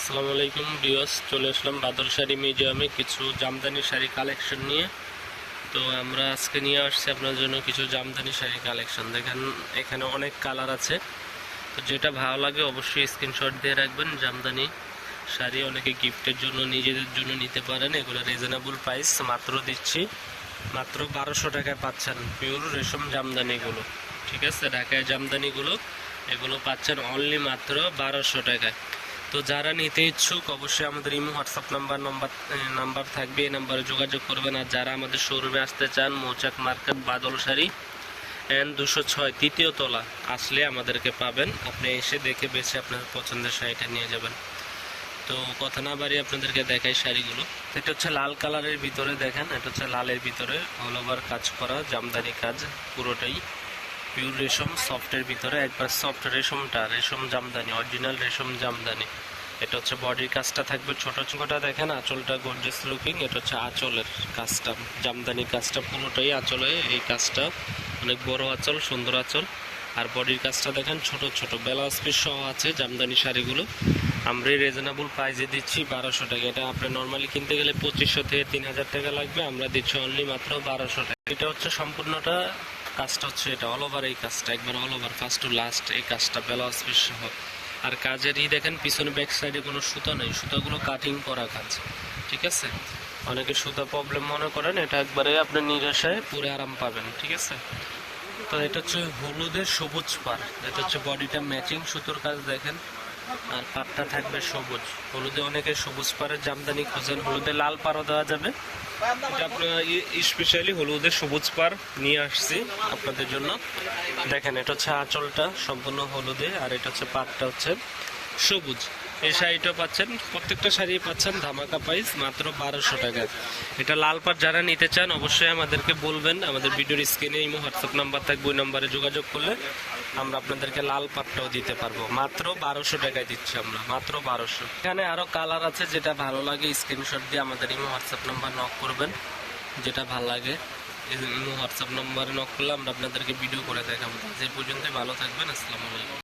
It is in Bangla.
আসসালামু আলাইকুম বিয়স চলে আসলাম বাদল শাড়ি মিউজিয়ামে কিছু জামদানি শাড়ি কালেকশন নিয়ে। তো আমরা আজকে নিয়ে আসছি আপনার জন্য কিছু জামদানি শাড়ি কালেকশন। দেখেন, এখানে অনেক কালার আছে। তো যেটা ভালো লাগে অবশ্যই স্ক্রিনশট দিয়ে রাখবেন। জামদানি শাড়ি অনেকে গিফটের জন্য, নিজেদের জন্য নিতে পারেন। এগুলো রিজনেবল প্রাইস মাত্র দিচ্ছি। মাত্র বারোশো টাকায় পাচ্ছেন পিওর রেশম জামদানিগুলো। ঠিক আছে, ঢাকায় জামদানিগুলো, এগুলো পাচ্ছেন অনলি মাত্র বারোশো টাকায়। তো যারা নিতে ইচ্ছুক, অবশ্যই আমাদের ইমো, হোয়াটসঅ্যাপ নাম্বার, নম্বর নাম্বার থাকবে, এই নাম্বারে যোগাযোগ করবেন। আর যারা আমাদের শোরুমে আসতে চান, মৌচাক মার্কেট, বাদল শাড়ি, এন দুশো ছয়, তৃতীয় তলা, আসলে আমাদেরকে পাবেন। আপনি এসে দেখে বেছে আপনার পছন্দের শাড়িটা নিয়ে যাবেন। তো কথা না বাড়ি আপনাদেরকে দেখাই শাড়িগুলো। এটা হচ্ছে লাল কালারের ভিতরে, দেখেন, এটা হচ্ছে লালের ভিতরে অল ওভার কাজ করা, জামদানি কাজ, পুরোটাই। পিওর রেশম, সফটের ভিতরে একবার সফট রেশমটা, রেশম জামদানি অরিজিনাল রেশম জামদানি। এটা হচ্ছে বডির কাজটা থাকবে ছোট ছোটটা দেখেন, আঁচলটা গর্জেস লুকিং এটা হচ্ছে আঁচলের কাজটা, জামদানি কাজটা পুরোটাই আঁচলে এই কাজটা। অনেক বড় আঁচল, সুন্দর আঁচল। আর বডির কাজটা দেখেন, ছোট ছোট ব্লাউজ পিস সহ আছে জামদানি শাড়িগুলো। আমরা রিজনেবল প্রাইসে দিচ্ছি বারোশো টাকা। এটা আপনি নর্মালি কিনতে গেলে পঁচিশশো থেকে তিন হাজার টাকা লাগবে, আমরা দিচ্ছি অনলি মাত্র বারোশো টাকা। এটা হচ্ছে সম্পূর্ণটা কাজটা হচ্ছে এটা অল ওভার এই কাজটা, একবার all over first to last এই কাজটা, ব্লাউজ পিস সহ। আর কাজেরই দেখেন, পিছনে ব্যাক সাইডে কোনো সুতা নেই, সুতাগুলো কাটিং করা কাজ, ঠিক আছে? অনেকে সুতা প্রবলেম মনে করেন, এটা একবারে আপনি নিরাশায় পুরো আরাম পাবেন, ঠিক আছে? তো এটা হচ্ছে হলুদের সবুজ পার এটা হচ্ছে বডিটা ম্যাচিং সুতোর কাজ দেখেন। আর পাটটা থাকবে সবুজ। হলুদে অনেকে সবুজ পাড়ের জামদানি খোঁজেন। হলুদে লাল পাড়ও দেওয়া যাবে। এটা আপনার স্পেশালি হলুদে সবুজ পাড় নিয়ে আসছি আপনাদের জন্য। দেখেন, এটা হচ্ছে আঁচলটা সম্পূর্ণ হলুদে আর এটা হচ্ছে পাটটা হচ্ছে সবুজ। এই শাড়িটা পাচ্ছেন, প্রত্যেকটা শাড়ি পাচ্ছেন, ধামাকা প্রাইস মাত্র বারোশো টাকা। এটা লাল পাট যারা নিতে চান, অবশ্যই আমাদেরকে বলবেন, আমাদের ভিডিওর স্ক্রিনে ইমো হোয়াটসঅ্যাপ নাম্বার থাকবে, ওই নাম্বারে যোগাযোগ করলে আমরা আপনাদেরকে লাল পাটটাও দিতে পারব। মাত্র বারোশো টাকায় দিচ্ছি আমরা, মাত্র বারোশো। এখানে আরও কালার আছে, যেটা ভালো লাগে স্ক্রিনশট দিয়ে আমাদের ইমো হোয়াটসঅ্যাপ নাম্বার নক করবেন, যেটা ভালো লাগে। ইমো হোয়াটসঅ্যাপ নাম্বারে নক করলে আমরা আপনাদেরকে ভিডিও করে দেখাবো। যে পর্যন্ত ভালো থাকবেন, আসসালামু আলাইকুম।